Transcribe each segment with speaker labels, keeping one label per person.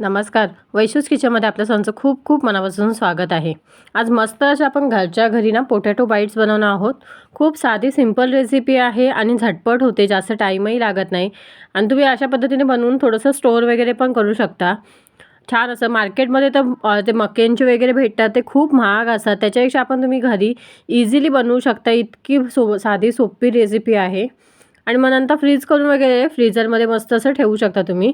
Speaker 1: नमस्कार. वैशूस किचनमध्ये आपल्या सर्वांचं खूप खूप मनापासून स्वागत आहे. आज मस्त अशा आपण घरच्या घरी ना पोटॅटो बाईट्स बनवणार आहोत. खूप साधी सिंपल रेसिपी आहे आणि झटपट होते जास्त टाईमही लागत नाही. आणि तुम्ही अशा पद्धतीने बनवून थोडंसं स्टोअर वगैरे पण करू शकता. छान असं मार्केटमध्ये तर ते मक्यांचे वगैरे भेटतात ते खूप महाग असतात. त्याच्यापेक्षा आपण तुम्ही घरी इझिली बनवू शकता. इतकी सो साधी सोपी रेसिपी आहे. आणि मग नंतर फ्रीज करून वगैरे फ्रीजरमध्ये मस्त असं ठेवू शकता तुम्ही.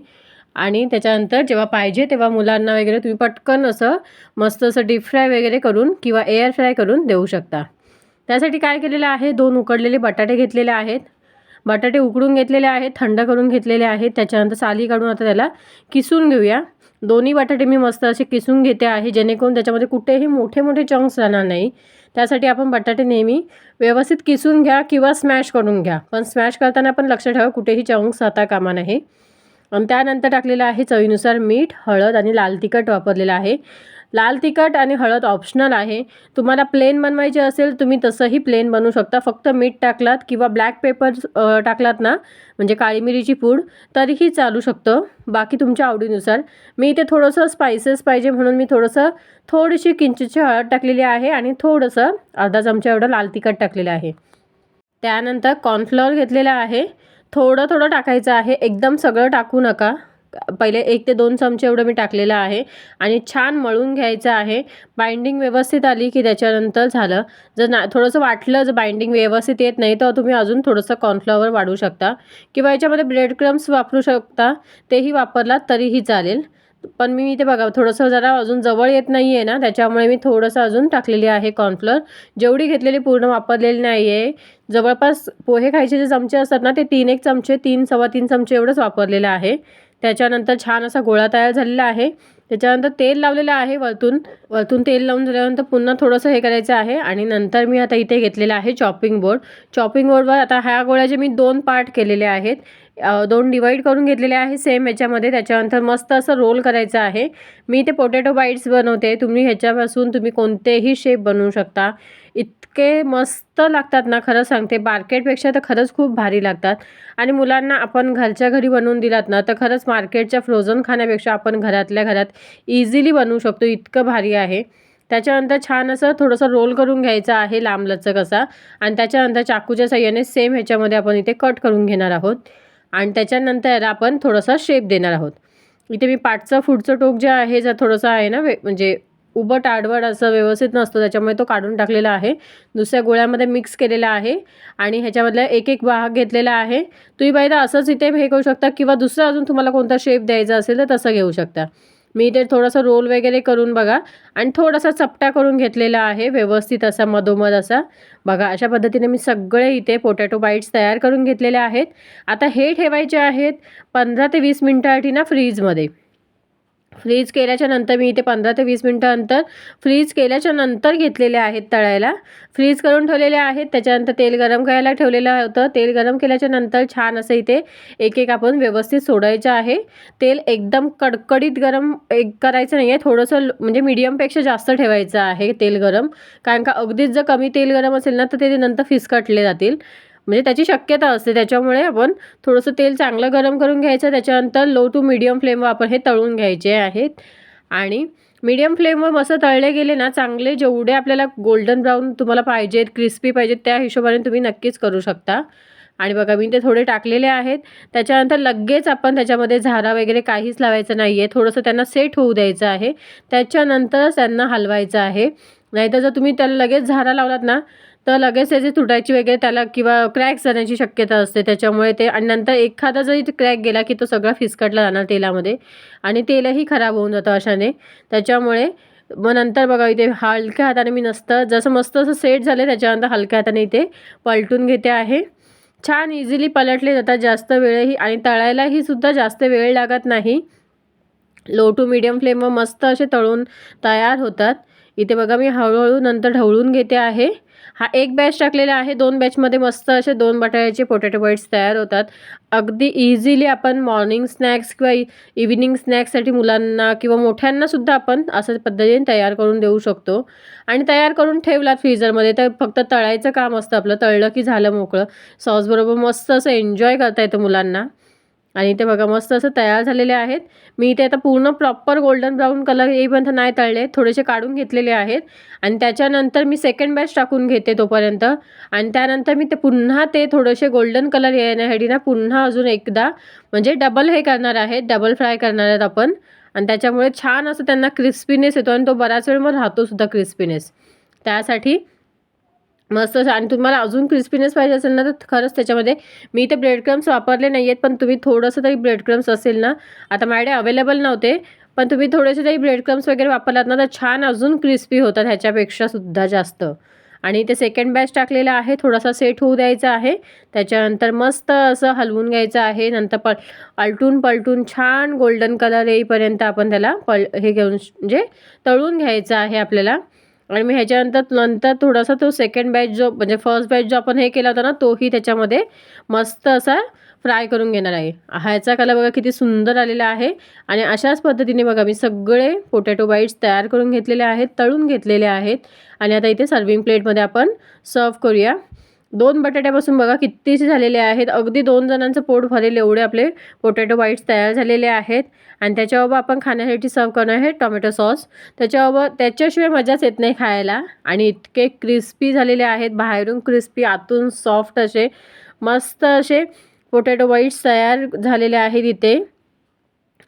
Speaker 1: आणि त्याच्यानंतर जेव्हा पाहिजे तेव्हा मुलांना वगैरे तुम्ही पटकन असं मस्त असं डीप फ्राय वगैरे करून किंवा एअर फ्राय करून देऊ शकता. त्यासाठी काय केलेलं आहे? दोन उकडलेले बटाटे घेतलेले आहेत. बटाटे उकडून घेतलेले आहेत थंड करून घेतलेले आहेत. त्याच्यानंतर साली काढून आता त्याला किसून घेऊया. दोन्ही बटाटे मी मस्त असे किसून घेते आहे जेणेकरून त्याच्यामध्ये कुठेही मोठे मोठे चंक्स राहणार नाही. त्यासाठी आपण बटाटे नेहमी व्यवस्थित किसून घ्या किंवा स्मॅश करून घ्या. पण स्मॅश करताना पण लक्ष ठेवा कुठेही चंक्स आता कामा नाही आणि त्यानंतर टाकलेलं आहे चवीनुसार मीठ हळद आणि लाल तिखट वापरलेलं आहे. लाल तिखट आणि हळद ऑप्शनल आहे. तुम्हाला प्लेन बनवायचे असेल तुम्ही तसंही प्लेन बनवू शकता. फक्त मीठ टाकलात किंवा ब्लॅक पेपर टाकलात ना म्हणजे काळी मिरीची पूड तरीही चालू शकतं. बाकी तुमच्या आवडीनुसार. मी इथे थोडंसं स्पायसेस पाहिजे म्हणून मी थोडंसं थोडीशी किंचितची हळद टाकलेली आहे आणि थोडंसं अर्धा चमचा एवढं लाल तिखट टाकलेलं आहे. त्यानंतर कॉर्नफ्लॉवर घेतलेलं आहे. थोडं थोडं टाकायचं आहे. एकदम सगळं टाकू नका. पहिले एक ते दोन चमचे एवढं मी टाकलेलं आहे. आणि छान मळून घ्यायचं आहे. बाइंडिंग व्यवस्थित आली की त्याच्यानंतर झालं. जर ना थोडंसं वाटलं जर बाइंडिंग व्यवस्थित येत नाही तर तुम्ही अजून थोडंसं कॉर्नफ्लॉवर वाढू शकता. किंवा याच्यामध्ये ब्रेड क्रम्स वापरू शकता. तेही वापरलात तरीही चालेल. पण मी इथे बघा थोडंसं जरा अजून जवळ येत नाही आहे ना त्याच्यामुळे मी थोडंसं अजून टाकलेली आहे कॉर्नफ्लोअर जेवढी घेतलेली पूर्ण वापरलेली नाही आहे जवळपास पोहे खायचे जे चमचे असतात ना ते तीन एक चमचे तीन सव्वा तीन चमचे एवढंच वापरलेलं आहे. त्याच्यानंतर छान असा गोळा तयार झालेला आहे. त्याच्यानंतर तेल लावलेलं आहे वरतून. वरतून तेल लावून झाल्यानंतर पुन्हा थोडंसं हे करायचं आहे आणि नंतर मी आता इथे घेतलेलं आहे चॉपिंग बोर्ड चॉपिंग बोर्डवर आता ह्या गोळ्याचे मी दोन पार्ट केलेले आहेत. दोन डिवाईड करून घेतलेले आहे. सेम याच्यामध्ये त्याच्यानंतर मस्त असं रोल करायचं आहे. मी ते पोटॅटो बाईट्स बनवते. तुम्ही ह्याच्यापासून तुम्ही कोणतेही शेप बनवू शकता. इतके मस्त लागतात ना खरं सांगते. मार्केटपेक्षा तर खरंच खूप भारी लागतात. आणि मुलांना आपण घरच्या घरी बनवून दिलात ना तर खरंच मार्केटच्या फ्रोझन खाण्यापेक्षा आपण घरातल्या घरात इझिली बनवू शकतो. इतकं भारी आहे. त्याच्यानंतर छान असं थोडंसं रोल करून घ्यायचं आहे लांबलचक असा. आणि त्याच्यानंतर चाकूच्या साह्याने सेम ह्याच्यामध्ये आपण इथे कट करून घेणार आहोत. आणि त्याच्यानंतर याला आपण थोडासा शेप देणार आहोत. इथे मी पाठचं फुडचं टोक जे आहे जर थोडंसं आहे ना वे म्हणजे उबट आडवड असं व्यवस्थित नसतो त्याच्यामुळे तो काढून टाकलेला आहे. दुसऱ्या गोळ्यामध्ये मिक्स केलेला आहे आणि ह्याच्यामधला एक एक भाग घेतलेला आहे. तुम्ही पाहिजे असंच इथे हे करू शकता किंवा दुसरं अजून तुम्हाला कोणता शेप द्यायचा असेल तर तसं घेऊ शकता. मी इथे थोडंसं रोल वगैरे करून बघा. आणि थोडासा चपटा करून घेतलेला आहे व्यवस्थित असा मधोमध असा. बघा अशा पद्धतीने मी सगळे इथे पोटॅटो बाईट्स तयार करून घेतलेले आहेत. आता हे ठेवायचे आहेत पंधरा ते वीस मिनटासाठी ना फ्रीजमध्ये. फ्रीज केल्याच्यानंतर मी इथे पंधरा ते वीस मिनटं अंतर फ्रीज केल्याच्यानंतर घेतलेले आहेत तळायला. फ्रीज करून ठेवलेले आहेत. त्याच्यानंतर तेल गरम करायला ठेवलेलं होतं. तेल गरम केल्याच्यानंतर छान असं इथे एक एक आपण व्यवस्थित सोडायचं आहे. तेल एकदम कडकडीत गरम एक करायचं नाही आहे थोडंसं म्हणजे मीडियमपेक्षा जास्त ठेवायचं आहे तेल गरम. कारण का अगदीच जर कमी तेल गरम असेल ना तर ते नंतर फिसकटले जातील. म्हणजे त्याची शक्यता असते. त्याच्यामुळे आपण थोडंसं तेल चांगलं गरम करून घ्यायचं. त्याच्यानंतर लो टू मिडियम फ्लेमवर आपण हे तळून घ्यायचे आहेत. आणि मीडियम फ्लेमवर मस्त तळले गेले ना चांगले जेवढे आपल्याला गोल्डन ब्राऊन तुम्हाला पाहिजेत क्रिस्पी पाहिजेत त्या हिशोबाने तुम्ही नक्कीच करू शकता. आणि बघा मी ते थोडे टाकलेले आहेत. त्याच्यानंतर लगेच आपण त्याच्यामध्ये झारा वगैरे काहीच लावायचं नाही आहे थोडंसं त्यांना सेट होऊ द्यायचं आहे. त्याच्यानंतरच त्यांना हलवायचं आहे. नाहीतर जर तुम्ही त्याला लगेच झारा लावलात ना तर लगेच त्याचे तुटायची वगैरे त्याला किंवा क्रॅक जाण्याची शक्यता असते. त्याच्यामुळे ते आणि नंतर एखादा जरी क्रॅक गेला की तो सगळा फिसकटला जाणार तेलामध्ये आणि तेलही खराब होऊन जातं अशाने. त्याच्यामुळे मग नंतर बघा इथे हलक्या हाताने मी नसतं जसं मस्त असं सेट झालं त्याच्यानंतर हलक्या हाताने इथे पलटून घेते आहे. छान इझिली पलटले जातात जास्त वेळही आणि तळायलाही सुद्धा जास्त वेळ लागत नाही. लो टू मिडियम फ्लेमवर मस्त असे तळून तयार होतात. इथे बघा मी हळूहळू नंतर ढवळून घेते आहे. हा एक बॅच टाकलेला आहे. दोन बॅचमध्ये मस्त असे दोन बटाट्याचे पोटॅटो बाईट्स तयार होतात. अगदी इझिली आपण मॉर्निंग स्नॅक्स किंवा इव्हिनिंग स्नॅक्ससाठी मुलांना किंवा मोठ्यांनासुद्धा आपण असं पद्धतीने तयार करून देऊ शकतो. आणि तयार करून ठेवलात फ्रीझरमध्ये तर फक्त तळायचं काम असतं आपलं. तळलं की झालं मोकळं. सॉसबरोबर मस्त असं एन्जॉय करता येतं मुलांना. आणि इथे बघा मस्त असं तयार झालेले आहेत. मी इथे आता पूर्ण प्रॉपर गोल्डन ब्राऊन कलर येईपर्यंत नाही तळले. थोडेसे काढून घेतलेले आहेत. आणि त्याच्यानंतर मी सेकंड बॅच टाकून घेते तोपर्यंत. आणि त्यानंतर मी ते पुन्हा ते थोडेसे गोल्डन कलर येण्यासाठी ना पुन्हा अजून एकदा म्हणजे डबल हे करणार आहेत. डबल फ्राय करणार आहेत आपण. आणि त्याच्यामुळे छान असं त्यांना क्रिस्पीनेस येतो आणि तो बराच वेळ मग राहतो सुद्धा क्रिस्पीनेस त्यासाठी मस्त आणि तुम्हाला अजून क्रिस्पीनेस पाहिजे असेल ना तर खरंच त्याच्यामध्ये मी ते ब्रेड क्रम्स वापरले नाही आहेत पण तुम्ही थोडंसं तरी ब्रेड क्रम्स असेल ना. आता माझ्याकडे अवेलेबल नव्हते पण तुम्ही थोडेसे तरी ब्रेड क्रम्स वगैरे वापरलात ना तर छान अजून क्रिस्पी होतात ह्याच्यापेक्षा सुद्धा जास्त. आणि ते सेकंड बॅच टाकलेलं आहे थोडासा सेट होऊ द्यायचा आहे. त्याच्यानंतर मस्त असं हलवून घ्यायचं आहे. नंतर पल आलटून पलटून छान गोल्डन कलर येईपर्यंत आपण त्याला पल हे घेऊन म्हणजे तळून घ्यायचं आहे आपल्याला. आणि मी ह्याच्यानंतर नंतर थोडासा तो सेकंड बॅच जो म्हणजे फर्स्ट बॅच जो आपण हे केला होता ना तोही त्याच्यामध्ये मस्त असा फ्राय करून घेणार आहे. ह्याचा कलर बघा किती सुंदर आलेला आहे. आणि अशाच पद्धतीने बघा मी सगळे पोटॅटो बाईट्स तयार करून घेतलेले आहेत तळून घेतलेले आहेत. आणि आता इथे सर्विंग प्लेटमध्ये आपण सर्व करूया. दोन बटाट्यापासून बघा कितीसे झालेले आहेत. अगदी दोन जणांचं पोट भरेल एवढे आपले पोटॅटो वाईट्स तयार झालेले आहेत. आणि त्याच्याबाबत आपण खाण्यासाठी सर्व करणार आहे टोमॅटो सॉस त्याच्याबाबत त्याच्याशिवाय मजाच येत नाही खायला. आणि इतके क्रिस्पी झालेले आहेत. बाहेरून क्रिस्पी आतून सॉफ्ट असे मस्त असे पोटॅटो वाईट्स तयार झालेले आहेत इथे.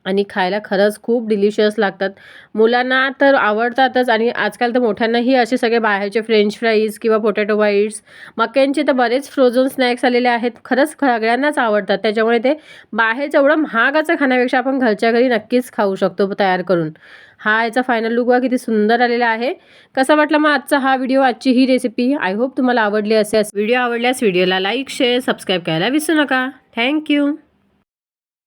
Speaker 1: आणि खायला खरंच खूप डिलिशियस लागतात. मुलांना तर आवडतातच आणि आजकाल तर मोठ्यांनाही असे सगळे बाहेरचे फ्रेंच फ्राईज किंवा पोटॅटो बाईट्स मक्यांचे तर बरेच फ्रोझन स्नॅक्स आलेले आहेत. खरंच सगळ्यांनाच आवडतात. त्याच्यामुळे ते बाहेरचं एवढं महागाचं खाण्यापेक्षा आपण घरच्या घरी नक्कीच खाऊ शकतो तयार करून. हा याचा फायनल लुक बघा किती सुंदर आलेला आहे. कसा वाटला मग आजचा हा व्हिडिओ आजची ही रेसिपी आय होप तुम्हाला आवडली असेल. व्हिडिओ आवडल्यास व्हिडिओला लाईक शेअर सबस्क्राईब करायला विसरू नका. थँक्यू